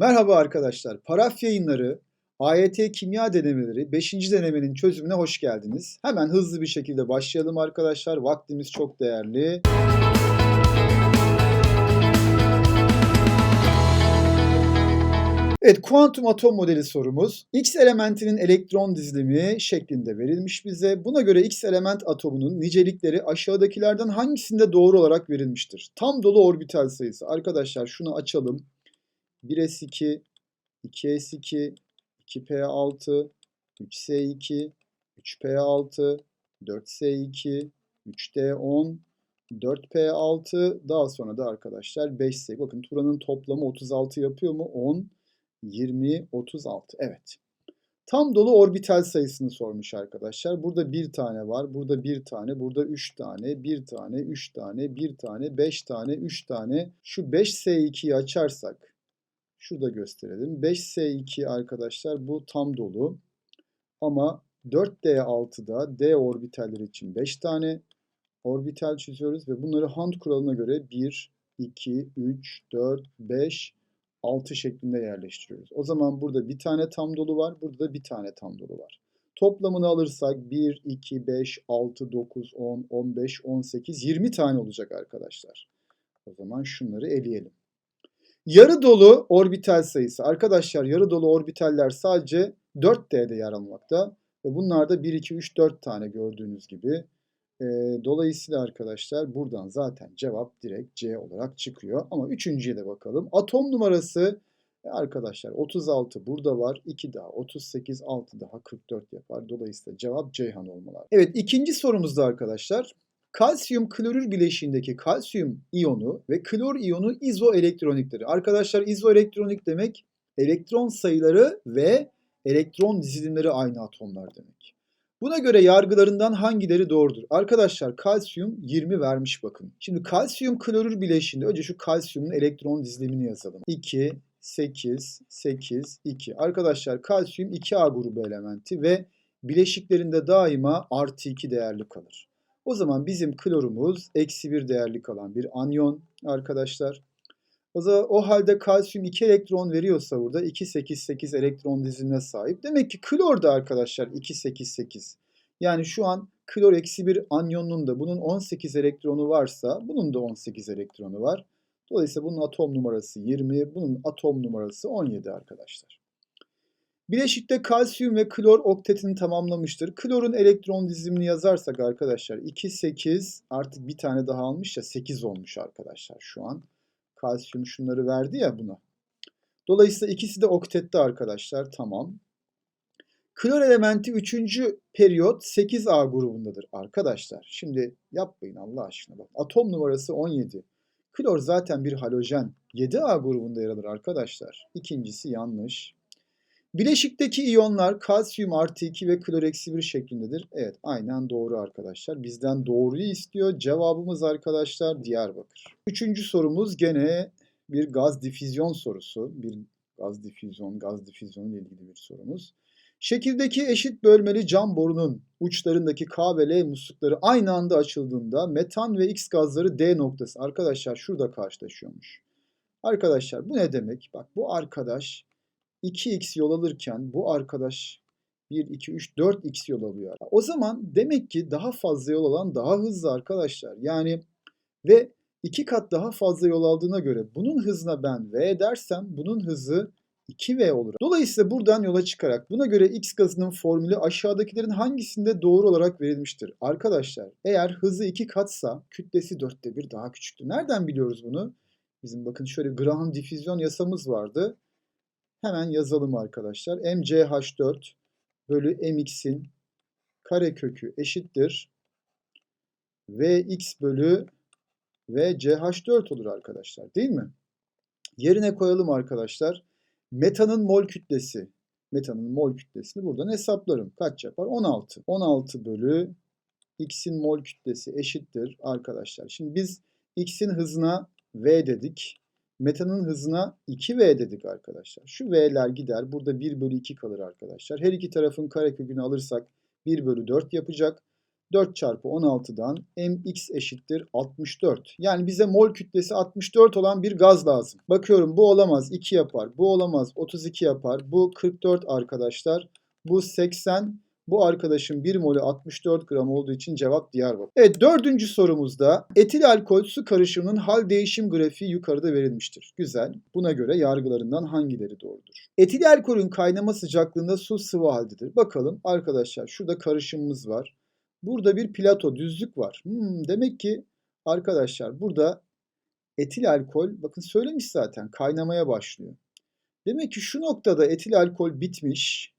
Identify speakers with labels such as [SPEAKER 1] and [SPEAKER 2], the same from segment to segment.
[SPEAKER 1] Merhaba arkadaşlar. Paraf yayınları AYT kimya denemeleri 5. denemenin çözümüne hoş geldiniz. Hemen hızlı bir şekilde başlayalım arkadaşlar. Vaktimiz çok değerli. Evet, kuantum atom modeli sorumuz. X elementinin elektron dizilimi şeklinde verilmiş bize. Buna göre X element atomunun nicelikleri aşağıdakilerden hangisinde doğru olarak verilmiştir? Tam dolu orbital sayısı. Arkadaşlar şunu açalım. 1s2, 2s2, 2p6, 3s2, 3p6, 4s2, 3d10, 4p6 daha sonra da arkadaşlar 5s. Bakın Turan'ın toplamı 36 yapıyor mu? 10, 20, 36. Evet. Tam dolu orbital sayısını sormuş arkadaşlar. Burada bir tane var. Burada bir tane. Burada üç tane. Bir tane. Üç tane. Bir tane. Beş tane. Üç tane. Şu 5S2'yi açarsak şurada gösterelim. 5S2 arkadaşlar bu tam dolu. Ama 4D6'da D orbitalleri için 5 tane orbital çiziyoruz ve bunları Hunt kuralına göre 1, 2, 3, 4, 5, 6 şeklinde yerleştiriyoruz. O zaman burada bir tane tam dolu var. Burada da bir tane tam dolu var. Toplamını alırsak 1, 2, 5, 6, 9, 10, 15, 18, 20 tane olacak arkadaşlar. O zaman şunları eleyelim. Yarı dolu orbital sayısı. Arkadaşlar yarı dolu orbitaller sadece 4D'de yer almakta. Ve bunlar da 1, 2, 3, 4 tane gördüğünüz gibi. E, dolayısıyla arkadaşlar buradan zaten cevap direkt C olarak çıkıyor. Ama üçüncüye de bakalım. Atom numarası e, arkadaşlar 36 burada var. 2 daha 38, 6 daha 44 yapar. Dolayısıyla cevap Ceyhan olmalı. Evet ikinci sorumuzda arkadaşlar. Kalsiyum klorür bileşiğindeki kalsiyum iyonu ve klor iyonu izoelektronikleri. Arkadaşlar izoelektronik demek elektron sayıları ve elektron dizilimleri aynı atomlar demek. Buna göre yargılarından hangileri doğrudur? Arkadaşlar kalsiyum 20 vermiş bakın. Şimdi kalsiyum klorür bileşiğinde önce şu kalsiyumun elektron dizilimini yazalım. 2, 8, 8, 2. Arkadaşlar kalsiyum 2A grubu elementi ve bileşiklerinde daima artı 2 değerli kalır. O zaman bizim klorumuz eksi 1 değerli kalan bir anyon arkadaşlar. O, zaman, o halde kalsiyum 2 elektron veriyorsa burada 2, 8, 8 elektron dizilimine sahip. Demek ki klor da arkadaşlar 2, 8, 8. Yani şu an klor eksi 1 anyonunun da bunun 18 elektronu varsa bunun da 18 elektronu var. Dolayısıyla bunun atom numarası 20, bunun atom numarası 17 arkadaşlar. Bileşikte kalsiyum ve klor oktetini tamamlamıştır. Klorun elektron dizilimini yazarsak arkadaşlar 2, 8 artık bir tane daha almış ya 8 olmuş arkadaşlar şu an. Kalsiyum şunları verdi ya buna. Dolayısıyla ikisi de oktette arkadaşlar tamam. Klor elementi 3. periyot 8A grubundadır arkadaşlar. Şimdi yapmayın Allah aşkına bak. Atom numarası 17. Klor zaten bir halojen. 7A grubunda yer alır arkadaşlar. İkincisi yanlış. Bileşikteki iyonlar kalsiyum artı 2 ve klor eksi 1 şeklindedir. Evet aynen doğru arkadaşlar. Bizden doğruyu istiyor. Cevabımız arkadaşlar Diyarbakır. Üçüncü sorumuz gene bir gaz difüzyon sorusu. Bir gaz difüzyon, gaz difüzyonu ile ilgili bir sorumuz. Şekildeki eşit bölmeli cam borunun uçlarındaki K ve L muslukları aynı anda açıldığında metan ve X gazları D noktası arkadaşlar şurada karşılaşıyormuş. Arkadaşlar bu ne demek? Bak bu arkadaş 2x yol alırken bu arkadaş 1, 2, 3, 4x yol alıyor. O zaman demek ki daha fazla yol alan daha hızlı arkadaşlar. Yani ve iki kat daha fazla yol aldığına göre bunun hızına ben v dersem bunun hızı 2v olur. Dolayısıyla buradan yola çıkarak buna göre x gazının formülü aşağıdakilerin hangisinde doğru olarak verilmiştir? Arkadaşlar eğer hızı 2 katsa kütlesi 4'te 1 daha küçüktür. Nereden biliyoruz bunu? Bizim bakın şöyle Graham difüzyon yasamız vardı. Hemen yazalım arkadaşlar. MCH4 bölü MX'in karekökü eşittir. VX bölü VCH4 olur arkadaşlar değil mi? Yerine koyalım arkadaşlar. Metanın mol kütlesi. Metanın mol kütlesini buradan hesaplarım. Kaç yapar? 16. 16 bölü X'in mol kütlesi eşittir arkadaşlar. Şimdi biz X'in hızına V dedik. Metanın hızına 2V dedik arkadaşlar. Şu V'ler gider. Burada 1 bölü 2 kalır arkadaşlar. Her iki tarafın karekökünü alırsak 1 bölü 4 yapacak. 4 çarpı 16'dan mx eşittir 64. Yani bize mol kütlesi 64 olan bir gaz lazım. Bakıyorum bu olamaz 2 yapar, bu olamaz 32 yapar, bu 44 arkadaşlar, bu 80, bu arkadaşın 1 molü 64 gram olduğu için cevap Diyarbakır. Evet dördüncü sorumuzda etil alkol su karışımının hal değişim grafiği yukarıda verilmiştir. Güzel. Buna göre yargılarından hangileri doğrudur? Etil alkolün kaynama sıcaklığında su sıvı haldedir. Bakalım arkadaşlar şurada karışımımız var. Burada bir plato düzlük var. Hmm, demek ki arkadaşlar burada etil alkol bakın söylemiş zaten kaynamaya başlıyor. Demek ki şu noktada etil alkol bitmiş.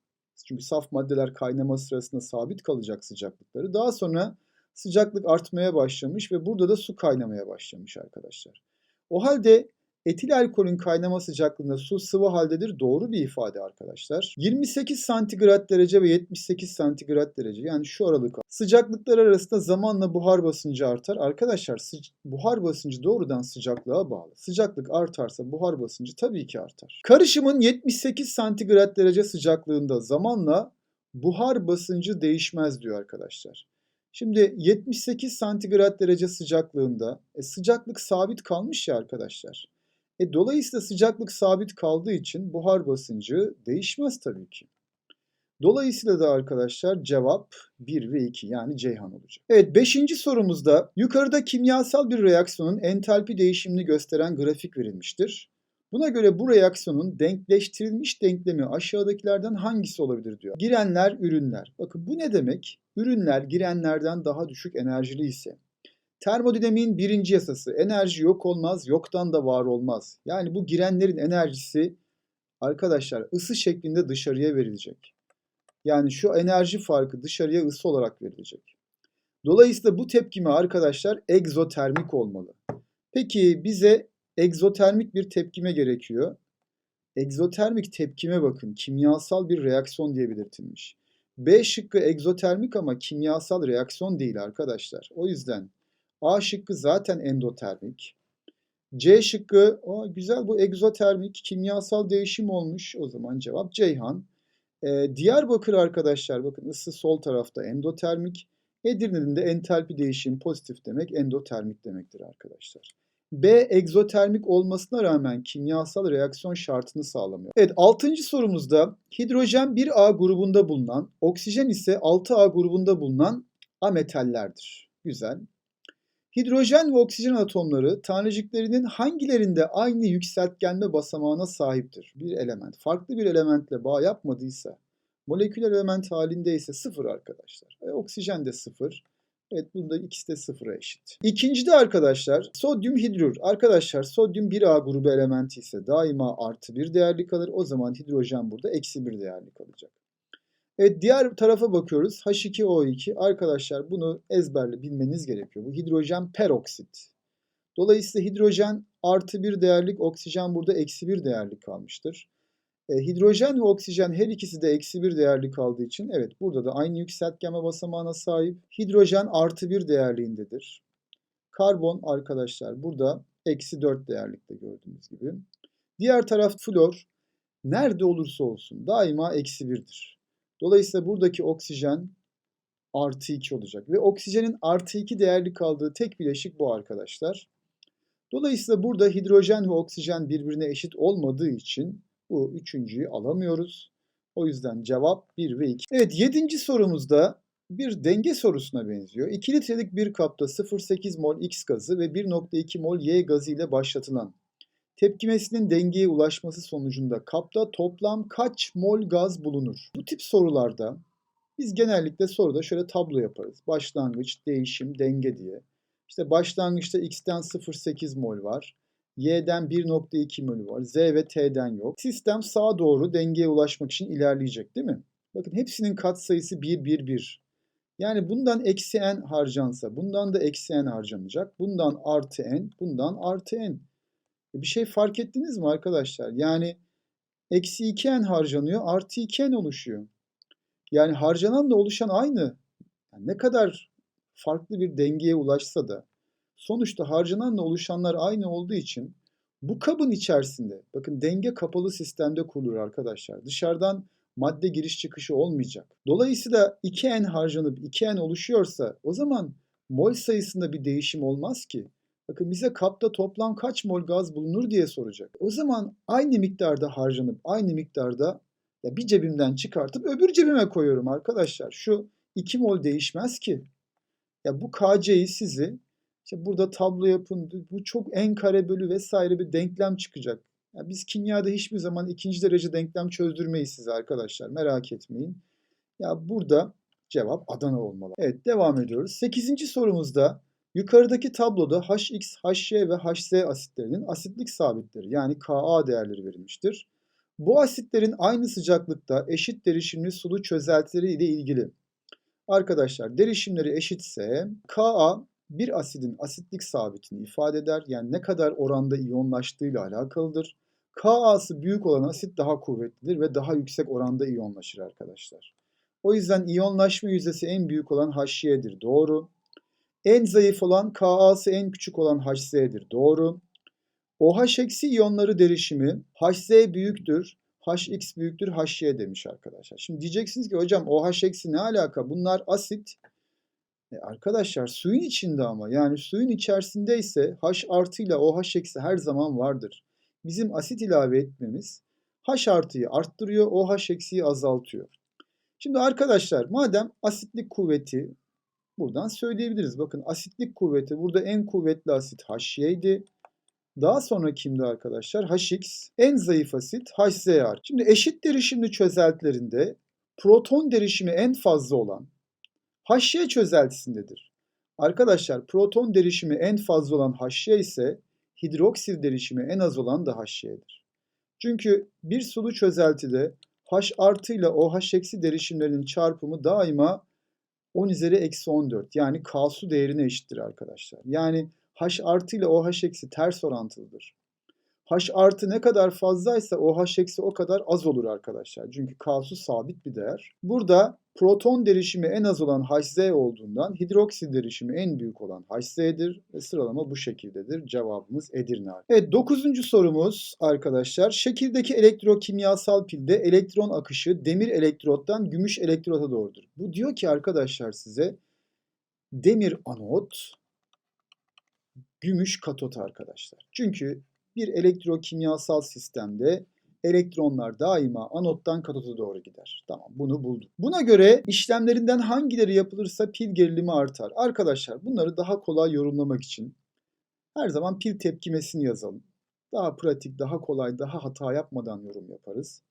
[SPEAKER 1] Çünkü saf maddeler kaynama sırasında sabit kalacak sıcaklıkları. Daha sonra sıcaklık artmaya başlamış ve burada da su kaynamaya başlamış arkadaşlar. O halde etil alkolün kaynama sıcaklığında su sıvı haldedir. Doğru bir ifade arkadaşlar. 28 santigrat derece ve 78 santigrat derece yani şu aralık sıcaklıklar arasında zamanla buhar basıncı artar. Arkadaşlar buhar basıncı doğrudan sıcaklığa bağlı. Sıcaklık artarsa buhar basıncı tabii ki artar. Karışımın 78 santigrat derece sıcaklığında zamanla buhar basıncı değişmez diyor arkadaşlar. Şimdi 78 santigrat derece sıcaklığında e, sıcaklık sabit kalmış ya arkadaşlar. E, dolayısıyla sıcaklık sabit kaldığı için buhar basıncı değişmez tabii ki. Dolayısıyla da arkadaşlar cevap 1 ve 2 yani Ceyhan olacak. Evet 5. sorumuzda yukarıda kimyasal bir reaksiyonun entalpi değişimini gösteren grafik verilmiştir. Buna göre bu reaksiyonun denkleştirilmiş denklemi aşağıdakilerden hangisi olabilir diyor. Girenler, ürünler. Bakın bu ne demek? Ürünler girenlerden daha düşük enerjili ise Termodinamiğin birinci yasası enerji yok olmaz, yoktan da var olmaz. Yani bu girenlerin enerjisi arkadaşlar ısı şeklinde dışarıya verilecek. Yani şu enerji farkı dışarıya ısı olarak verilecek. Dolayısıyla bu tepkime arkadaşlar egzotermik olmalı. Peki bize egzotermik bir tepkime gerekiyor. Egzotermik tepkime bakın kimyasal bir reaksiyon diye belirtilmiş. B şıkkı egzotermik ama kimyasal reaksiyon değil arkadaşlar. O yüzden A şıkkı zaten endotermik. C şıkkı o güzel bu egzotermik kimyasal değişim olmuş. O zaman cevap Ceyhan. Ee, Diyarbakır arkadaşlar bakın ısı sol tarafta endotermik. Edirne'nin de entalpi değişim pozitif demek endotermik demektir arkadaşlar. B egzotermik olmasına rağmen kimyasal reaksiyon şartını sağlamıyor. Evet 6. sorumuzda hidrojen 1A grubunda bulunan, oksijen ise 6A grubunda bulunan ametallerdir. Güzel. Hidrojen ve oksijen atomları taneciklerinin hangilerinde aynı yükseltgenme basamağına sahiptir? Bir element farklı bir elementle bağ yapmadıysa, moleküler element halinde ise sıfır arkadaşlar. E, oksijen de sıfır. Evet bunda ikisi de sıfıra eşit. İkinci de arkadaşlar sodyum hidrür. Arkadaşlar sodyum 1A grubu elementi ise daima artı bir değerli kalır. O zaman hidrojen burada eksi bir değerli kalacak. Evet diğer tarafa bakıyoruz. H2O2 arkadaşlar bunu ezberle bilmeniz gerekiyor. Bu hidrojen peroksit. Dolayısıyla hidrojen artı bir değerlik, oksijen burada eksi bir değerlik kalmıştır. E, hidrojen ve oksijen her ikisi de eksi bir değerli kaldığı için evet burada da aynı yükseltgenme basamağına sahip. Hidrojen artı bir değerliğindedir. Karbon arkadaşlar burada eksi dört değerlikte gördüğünüz gibi. Diğer taraf flor nerede olursa olsun daima eksi birdir. Dolayısıyla buradaki oksijen artı 2 olacak. Ve oksijenin artı 2 değerli kaldığı tek bileşik bu arkadaşlar. Dolayısıyla burada hidrojen ve oksijen birbirine eşit olmadığı için bu üçüncüyü alamıyoruz. O yüzden cevap 1 ve 2. Evet yedinci sorumuzda bir denge sorusuna benziyor. 2 litrelik bir kapta 0,8 mol X gazı ve 1,2 mol Y gazı ile başlatılan tepkimesinin dengeye ulaşması sonucunda kapta toplam kaç mol gaz bulunur? Bu tip sorularda biz genellikle soruda şöyle tablo yaparız. Başlangıç, değişim, denge diye. İşte başlangıçta X'ten 0,8 mol var. Y'den 1.2 mol var. Z ve T'den yok. Sistem sağa doğru dengeye ulaşmak için ilerleyecek değil mi? Bakın hepsinin katsayısı 1, 1, 1. Yani bundan eksi n harcansa bundan da eksi n harcanacak. Bundan artı n, bundan artı n. Bir şey fark ettiniz mi arkadaşlar? Yani eksi 2n harcanıyor, artı 2n oluşuyor. Yani harcanan da oluşan aynı. Yani ne kadar farklı bir dengeye ulaşsa da sonuçta harcananla oluşanlar aynı olduğu için bu kabın içerisinde bakın denge kapalı sistemde kurulur arkadaşlar. Dışarıdan madde giriş çıkışı olmayacak. Dolayısıyla 2N harcanıp 2N oluşuyorsa o zaman mol sayısında bir değişim olmaz ki. Bakın bize kapta toplam kaç mol gaz bulunur diye soracak. O zaman aynı miktarda harcanıp aynı miktarda ya bir cebimden çıkartıp öbür cebime koyuyorum arkadaşlar. Şu 2 mol değişmez ki. Ya bu KC'yi sizi işte burada tablo yapın. Bu çok n kare bölü vesaire bir denklem çıkacak. Ya biz kimyada hiçbir zaman ikinci derece denklem çözdürmeyiz size arkadaşlar. Merak etmeyin. Ya burada cevap Adana olmalı. Evet devam ediyoruz. Sekizinci sorumuzda yukarıdaki tabloda HX, HY ve HZ asitlerinin asitlik sabitleri yani Ka değerleri verilmiştir. Bu asitlerin aynı sıcaklıkta eşit derişimli sulu çözeltileri ile ilgili. Arkadaşlar derişimleri eşitse Ka bir asidin asitlik sabitini ifade eder. Yani ne kadar oranda iyonlaştığıyla alakalıdır. Ka'sı büyük olan asit daha kuvvetlidir ve daha yüksek oranda iyonlaşır arkadaşlar. O yüzden iyonlaşma yüzdesi en büyük olan HY'dir. Doğru. En zayıf olan Ka'sı en küçük olan HZ'dir. Doğru. OH eksi iyonları derişimi HZ büyüktür. HX büyüktür HY demiş arkadaşlar. Şimdi diyeceksiniz ki hocam OH eksi ne alaka? Bunlar asit. E arkadaşlar suyun içinde ama yani suyun içerisinde ise H artı ile OH eksi her zaman vardır. Bizim asit ilave etmemiz H artıyı arttırıyor, OH eksiyi azaltıyor. Şimdi arkadaşlar madem asitlik kuvveti buradan söyleyebiliriz. Bakın asitlik kuvveti burada en kuvvetli asit HY'di. Daha sonra kimdi arkadaşlar? HX. En zayıf asit HZR. Şimdi eşit derişimli çözeltilerinde proton derişimi en fazla olan HY çözeltisindedir. Arkadaşlar proton derişimi en fazla olan HY ise hidroksil derişimi en az olan da HY'dir. Çünkü bir sulu çözeltide H artı ile OH eksi derişimlerinin çarpımı daima 10 üzeri eksi 14 yani K su değerine eşittir arkadaşlar. Yani H artı ile OH eksi ters orantılıdır. H artı ne kadar fazlaysa OH eksi o kadar az olur arkadaşlar. Çünkü K su sabit bir değer. Burada proton derişimi en az olan HZ olduğundan hidroksil derişimi en büyük olan HZ'dir ve sıralama bu şekildedir. Cevabımız Edirne. Evet dokuzuncu sorumuz arkadaşlar. Şekildeki elektrokimyasal pilde elektron akışı demir elektrottan gümüş elektrota doğrudur. Bu diyor ki arkadaşlar size demir anot, gümüş katot arkadaşlar. Çünkü bir elektrokimyasal sistemde elektronlar daima anottan katota doğru gider. Tamam bunu bulduk. Buna göre işlemlerinden hangileri yapılırsa pil gerilimi artar. Arkadaşlar bunları daha kolay yorumlamak için her zaman pil tepkimesini yazalım. Daha pratik, daha kolay, daha hata yapmadan yorum yaparız.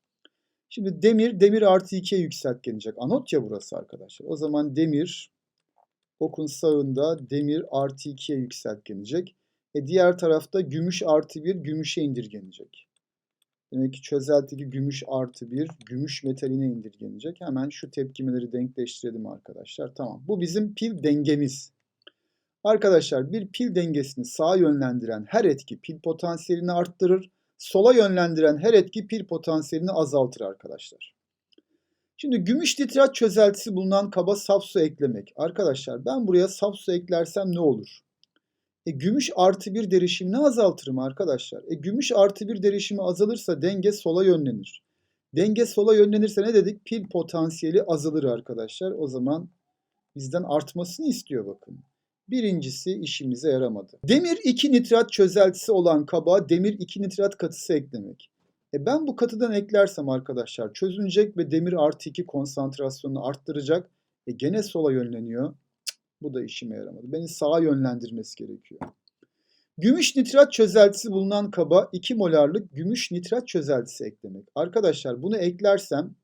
[SPEAKER 1] Şimdi demir, demir artı 2'ye yükseltgenecek. Anot ya burası arkadaşlar. O zaman demir, okun sağında demir artı 2'ye yükseltgenecek. E diğer tarafta gümüş artı 1 gümüşe indirgenecek. Demek ki çözeltideki gümüş artı 1 gümüş metaline indirgenecek. Hemen şu tepkimeleri denkleştirelim arkadaşlar. Tamam. Bu bizim pil dengemiz. Arkadaşlar bir pil dengesini sağa yönlendiren her etki pil potansiyelini arttırır. Sola yönlendiren her etki pil potansiyelini azaltır arkadaşlar. Şimdi gümüş nitrat çözeltisi bulunan kaba saf su eklemek. Arkadaşlar ben buraya saf su eklersem ne olur? E, gümüş artı bir derişimini azaltırım arkadaşlar. E, gümüş artı bir derişimi azalırsa denge sola yönlenir. Denge sola yönlenirse ne dedik? Pil potansiyeli azalır arkadaşlar. O zaman bizden artmasını istiyor bakın. Birincisi işimize yaramadı. Demir 2 nitrat çözeltisi olan kaba demir 2 nitrat katısı eklemek. E ben bu katıdan eklersem arkadaşlar çözünecek ve demir artı 2 konsantrasyonunu arttıracak. E gene sola yönleniyor. Bu da işime yaramadı. Beni sağa yönlendirmesi gerekiyor. Gümüş nitrat çözeltisi bulunan kaba 2 molarlık gümüş nitrat çözeltisi eklemek. Arkadaşlar bunu eklersem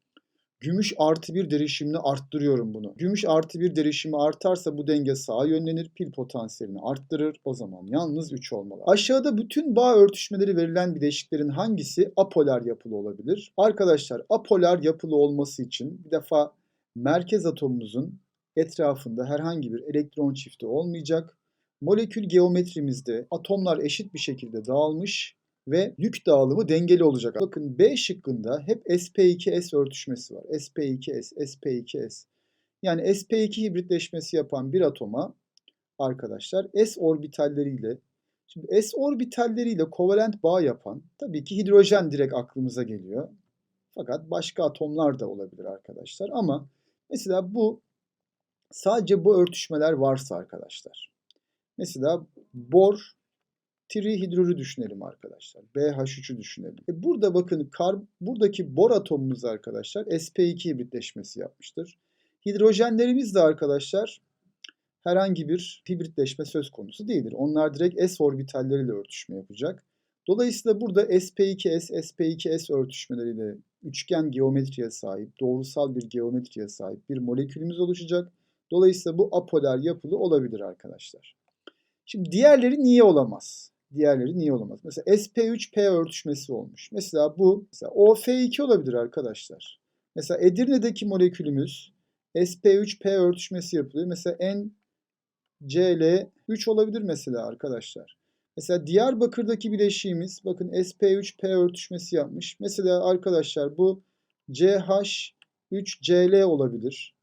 [SPEAKER 1] gümüş artı bir derişimini arttırıyorum bunu. Gümüş artı bir derişimi artarsa bu denge sağa yönlenir. Pil potansiyelini arttırır. O zaman yalnız 3 olmalı. Aşağıda bütün bağ örtüşmeleri verilen bileşiklerin hangisi apolar yapılı olabilir? Arkadaşlar apolar yapılı olması için bir defa merkez atomumuzun etrafında herhangi bir elektron çifti olmayacak. Molekül geometrimizde atomlar eşit bir şekilde dağılmış ve yük dağılımı dengeli olacak. Bakın B şıkkında hep sp2s örtüşmesi var. sp2s, sp2s. Yani sp2 hibritleşmesi yapan bir atoma arkadaşlar s orbitalleriyle Şimdi s orbitalleriyle kovalent bağ yapan tabii ki hidrojen direkt aklımıza geliyor. Fakat başka atomlar da olabilir arkadaşlar. Ama mesela bu sadece bu örtüşmeler varsa arkadaşlar. Mesela bor trihidrürü düşünelim arkadaşlar. BH3'ü düşünelim. E burada bakın kar, buradaki bor atomumuz arkadaşlar sp2 hibritleşmesi yapmıştır. Hidrojenlerimiz de arkadaşlar herhangi bir hibritleşme söz konusu değildir. Onlar direkt s orbitalleriyle örtüşme yapacak. Dolayısıyla burada sp2s, sp2s örtüşmeleriyle üçgen geometriye sahip, doğrusal bir geometriye sahip bir molekülümüz oluşacak. Dolayısıyla bu apolar yapılı olabilir arkadaşlar. Şimdi diğerleri niye olamaz? Diğerleri niye olamaz? Mesela sp3p örtüşmesi olmuş. Mesela bu mesela OF2 olabilir arkadaşlar. Mesela Edirne'deki molekülümüz sp3p örtüşmesi yapılıyor. Mesela NCl3 olabilir mesela arkadaşlar. Mesela Diyarbakır'daki bileşiğimiz bakın sp3p örtüşmesi yapmış. Mesela arkadaşlar bu CH3Cl olabilir.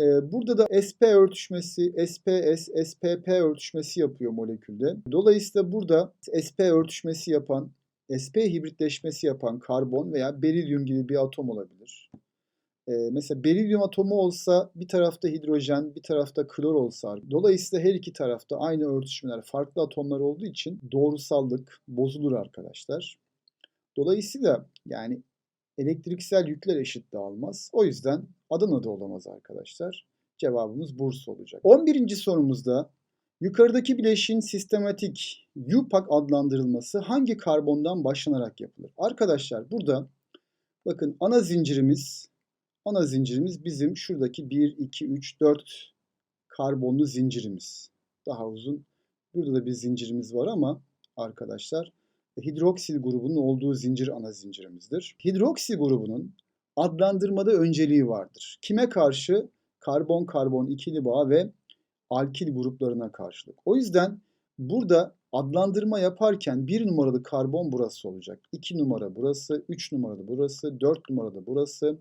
[SPEAKER 1] Ee, burada da sp örtüşmesi, SPS, SPP örtüşmesi yapıyor molekülde. Dolayısıyla burada sp örtüşmesi yapan, sp hibritleşmesi yapan karbon veya berilyum gibi bir atom olabilir. Ee, mesela berilyum atomu olsa bir tarafta hidrojen, bir tarafta klor olsa dolayısıyla her iki tarafta aynı örtüşmeler, farklı atomlar olduğu için doğrusallık bozulur arkadaşlar. Dolayısıyla yani elektriksel yükler eşit dağılmaz. O yüzden Adana'da olamaz arkadaşlar. Cevabımız Bursa olacak. 11. sorumuzda yukarıdaki bileşiğin sistematik UPAC adlandırılması hangi karbondan başlanarak yapılır? Arkadaşlar burada bakın ana zincirimiz ana zincirimiz bizim şuradaki 1, 2, 3, 4 karbonlu zincirimiz. Daha uzun. Burada da bir zincirimiz var ama arkadaşlar hidroksil grubunun olduğu zincir ana zincirimizdir. Hidroksil grubunun adlandırmada önceliği vardır. Kime karşı? Karbon-karbon ikili bağ ve alkil gruplarına karşılık. O yüzden burada adlandırma yaparken bir numaralı karbon burası olacak. 2 numara burası, 3 numaralı burası, 4 numaralı burası.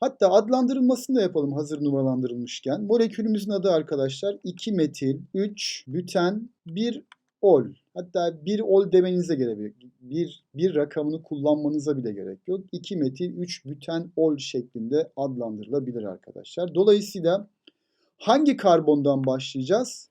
[SPEAKER 1] Hatta adlandırılmasını da yapalım hazır numaralandırılmışken. Molekülümüzün adı arkadaşlar 2 metil, 3 büten, 1 ol. Hatta bir ol demenize gerek. Bir, bir rakamını kullanmanıza bile gerek yok. 2 metil 3 büten ol şeklinde adlandırılabilir arkadaşlar. Dolayısıyla hangi karbondan başlayacağız?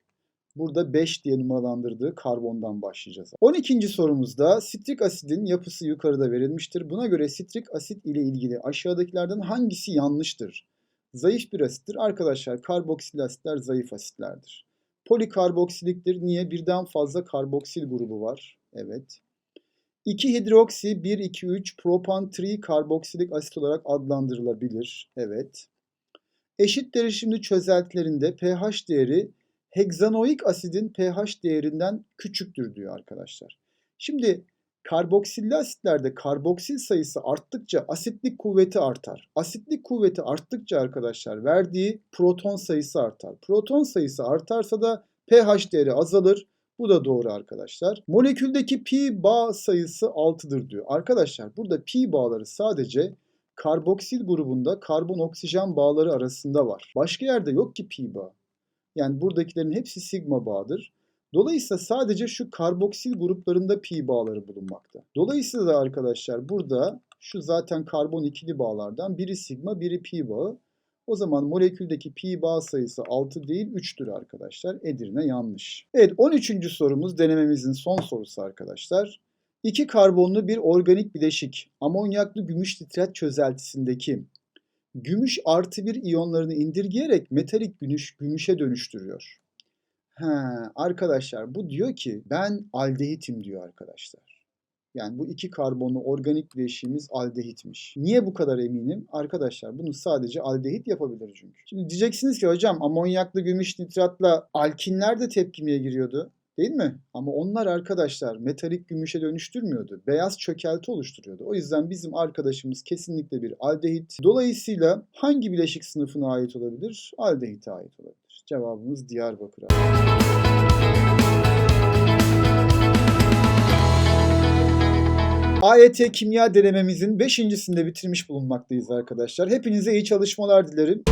[SPEAKER 1] Burada 5 diye numaralandırdığı karbondan başlayacağız. 12. sorumuzda sitrik asidin yapısı yukarıda verilmiştir. Buna göre sitrik asit ile ilgili aşağıdakilerden hangisi yanlıştır? Zayıf bir asittir. Arkadaşlar karboksil asitler zayıf asitlerdir. Polikarboksiliktir. Niye? Birden fazla karboksil grubu var. Evet. 2 hidroksi 1 2 3 propan tri karboksilik asit olarak adlandırılabilir. Evet. Eşit derişimli çözeltilerinde pH değeri hegzanoik asidin pH değerinden küçüktür diyor arkadaşlar. Şimdi karboksilli asitlerde karboksil sayısı arttıkça asitlik kuvveti artar. Asitlik kuvveti arttıkça arkadaşlar verdiği proton sayısı artar. Proton sayısı artarsa da pH değeri azalır. Bu da doğru arkadaşlar. Moleküldeki pi bağ sayısı 6'dır diyor. Arkadaşlar burada pi bağları sadece karboksil grubunda karbon oksijen bağları arasında var. Başka yerde yok ki pi bağ. Yani buradakilerin hepsi sigma bağıdır. Dolayısıyla sadece şu karboksil gruplarında pi bağları bulunmakta. Dolayısıyla da arkadaşlar burada şu zaten karbon ikili bağlardan biri sigma biri pi bağı. O zaman moleküldeki pi bağ sayısı 6 değil 3'tür arkadaşlar. Edirne yanlış. Evet 13. sorumuz denememizin son sorusu arkadaşlar. İki karbonlu bir organik bileşik amonyaklı gümüş nitrat çözeltisindeki gümüş artı bir iyonlarını indirgeyerek metalik gümüş, gümüşe dönüştürüyor. Ha, arkadaşlar bu diyor ki ben aldehitim diyor arkadaşlar. Yani bu iki karbonlu organik bileşiğimiz aldehitmiş. Niye bu kadar eminim? Arkadaşlar bunu sadece aldehit yapabilir çünkü. Şimdi diyeceksiniz ki hocam amonyaklı gümüş nitratla alkinler de tepkimeye giriyordu. Değil mi? Ama onlar arkadaşlar metalik gümüşe dönüştürmüyordu. Beyaz çökelti oluşturuyordu. O yüzden bizim arkadaşımız kesinlikle bir aldehit. Dolayısıyla hangi bileşik sınıfına ait olabilir? Aldehite ait olabilir. Cevabımız Diyarbakır. AYT kimya denememizin 5.sinde bitirmiş bulunmaktayız arkadaşlar. Hepinize iyi çalışmalar dilerim.